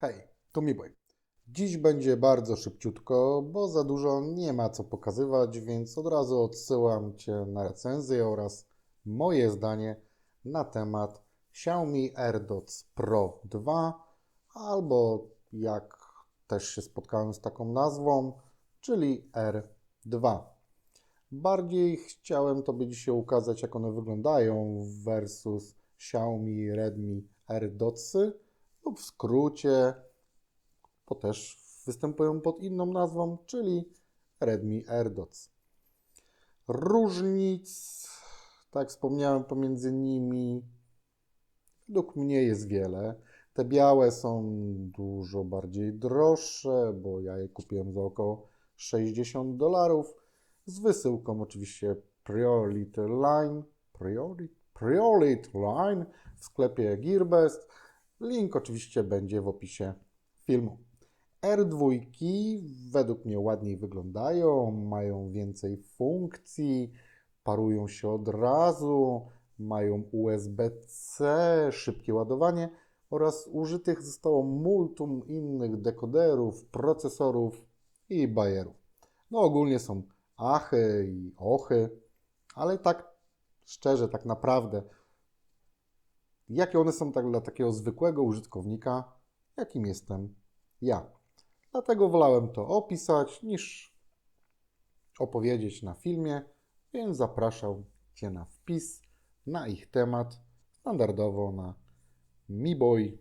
Hej, tu Miboy. Dziś będzie bardzo szybciutko, bo za dużo nie ma co pokazywać, więc od razu odsyłam Cię na recenzję oraz moje zdanie na temat Xiaomi AirDots Pro 2 albo jak też się spotkałem z taką nazwą, czyli R2. Bardziej chciałem Tobie dzisiaj ukazać, jak one wyglądają versus Xiaomi Redmi AirDotsy lub w skrócie, bo też występują pod inną nazwą, czyli Redmi AirDots. Różnic, tak wspomniałem, pomiędzy nimi według mnie jest wiele. Te białe są dużo bardziej droższe, bo ja je kupiłem za około 60 dolarów. Z wysyłką oczywiście Priority Line, Priority Line w sklepie Gearbest. Link oczywiście będzie w opisie filmu. R2 według mnie ładniej wyglądają, mają więcej funkcji, parują się od razu, mają USB-C, szybkie ładowanie oraz użytych zostało multum innych dekoderów, procesorów i bajerów. No ogólnie są achy i ochy, ale tak szczerze, tak naprawdę, jakie one są tak dla takiego zwykłego użytkownika, jakim jestem ja. Dlatego wolałem to opisać niż opowiedzieć na filmie, więc zapraszam Cię na wpis na ich temat standardowo na miboy.pl.